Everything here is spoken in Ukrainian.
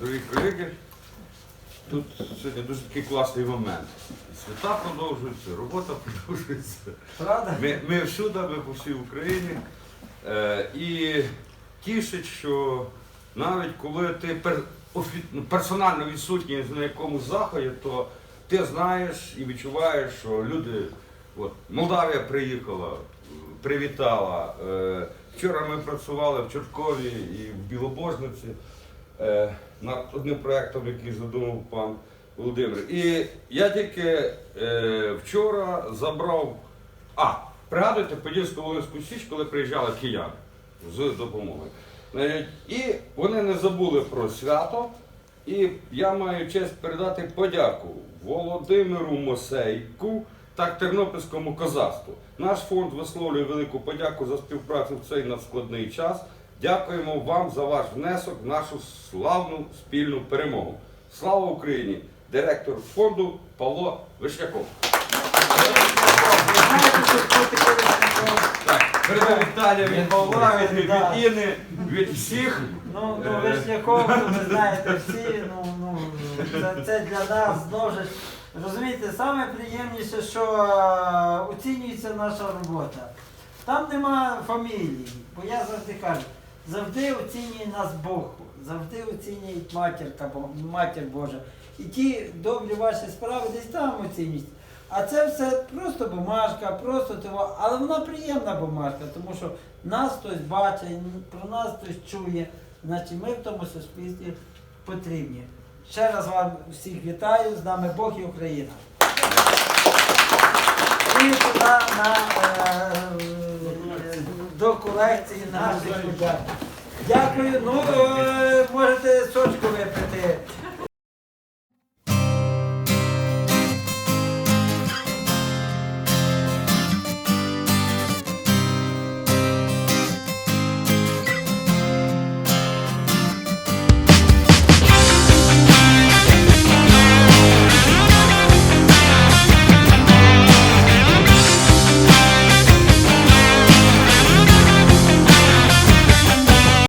дорогі колеги. Тут сьогодні дуже такий класний момент. Свята продовжуються, робота продовжується. Правда? Ми, ми всюди, ми по всій Україні. Е, і тішить, що навіть коли ти пер, офі- ну, персонально відсутній на якомусь заході, то ти знаєш і відчуваєш, що люди. От, Молдавія приїхала, е, привітала. Е, вчора ми працювали в Чорткові і в Білобожниці е, над одним проєктом, який задумав пан Володимир. І я тільки е, вчора забрав. А, пригадуєте Подільську Волинську Січ, коли приїжджали кияни з допомогою. І вони не забули про свято. І я маю честь передати подяку Володимиру Мосейку та Тернопільському козацтву. Наш фонд висловлює велику подяку за співпрацю в цей надскладний час. Дякуємо вам за ваш внесок в нашу славну спільну перемогу. Слава Україні! Директор фонду Павло Вишняков. Передаю Віталія від Павла, від, Да. від всіх. Ну, ну. Вишняков, ну, ви знаєте всі, ну, ну, це, це для нас знову ж. Розумієте, саме приємніше, що е, оцінюється наша робота. Там нема фамілії, бо я завжди кажу, завжди оцінює нас Бог, завжди оцінює матірка, матір Божа. І ті добрі ваші справи десь там оцінюють. А це все просто бумажка, просто того, але вона приємна бумажка, тому що нас хтось бачить, про нас хтось чує, значить ми в тому суспільстві потрібні. Ще раз вам всіх вітаю, з нами Бог і Україна. І туди на, е, колекції наших. Дякую. Ну, е, можете сочку випити.